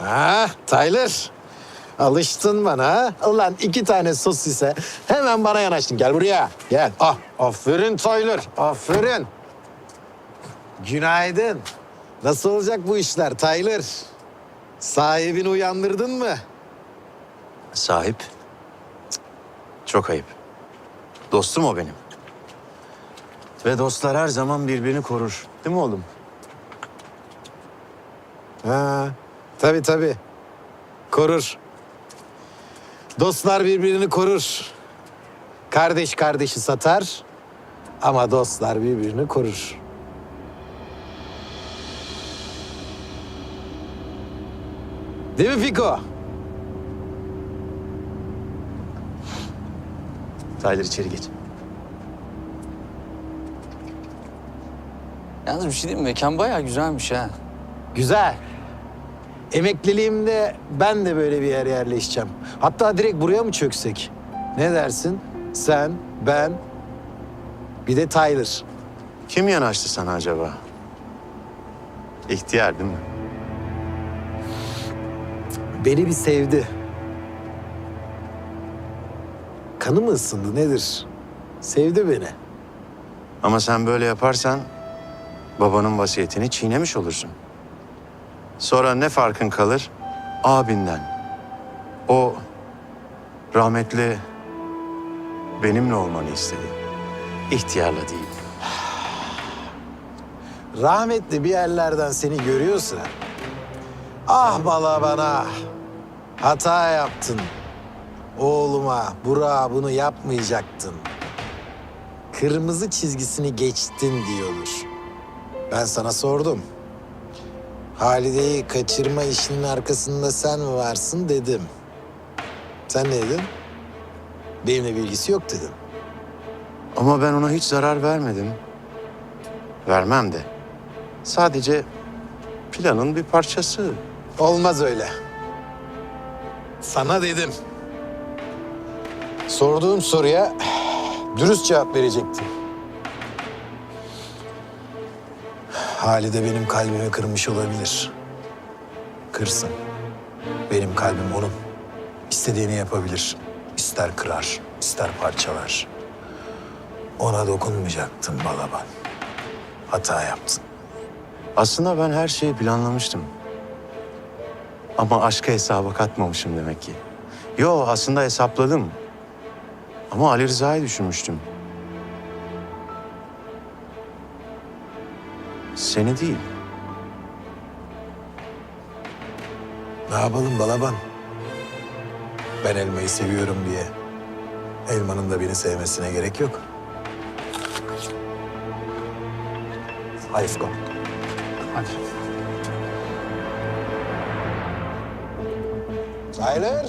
Ha, Tyler. Alıştın bana ha? Ulan iki tane sosise hemen bana yanaştın. Gel buraya. Gel. Ah, aferin Tyler. Aferin. Günaydın. Nasıl olacak bu işler Tyler? Sahibini uyandırdın mı? Sahip? Cık, Çok ayıp. Dostum o benim. Ve dostlar her zaman birbirini korur. Değil mi oğlum? Ha, tabii tabii. Korur. Dostlar birbirini korur. Kardeş kardeşi satar ama dostlar birbirini korur. Değil mi Fiko? Tyler içeri geç. Yalnız bir şey diyeyim mi? Mekan bayağı güzelmiş ha. Güzel. Emekliliğimde ben de böyle bir yer yerleşeceğim. Hatta direkt buraya mı çöksek? Ne dersin? Sen, ben, bir de Tyler. Kim yanaştı sana acaba? İhtiyar değil mi? Beni bir sevdi. Kanı mı ısındı nedir? Sevdi beni. Ama sen böyle yaparsan babanın vasiyetini çiğnemiş olursun. Sonra ne farkın kalır? Abinden. O rahmetli benimle olmanı istedi. İhtiyarla değil. Rahmetli bir yerlerden seni görüyorsa... Ah bala bana. Hata yaptın. Oğluma, Burak'a bunu yapmayacaktın. Kırmızı çizgisini geçtin diyordur. Ben sana sordum. Halide'yi kaçırma işinin arkasında sen mi varsın dedim. Sen ne dedin? Benimle bilgisi yok dedin. Ama ben ona hiç zarar vermedim. Vermem de. Sadece planın bir parçası. Olmaz öyle. Sana dedim. Sorduğum soruya dürüst cevap verecektin. Halide benim kalbimi kırmış olabilir. Kırsın. Benim kalbim onun. İstediğini yapabilir. İster kırar, ister parçalar. Ona dokunmayacaktın balaban. Hata yaptın. Aslında ben her şeyi planlamıştım. Ama aşka hesaba katmamışım demek ki. Yo aslında hesapladım. Ama Ali Rıza'yı düşünmüştüm. Seni değil. Ne yapalım balaban? Ben elmayı seviyorum diye. Elmanın da beni sevmesine gerek yok. Hadi Fiko. Hadi. Tyler.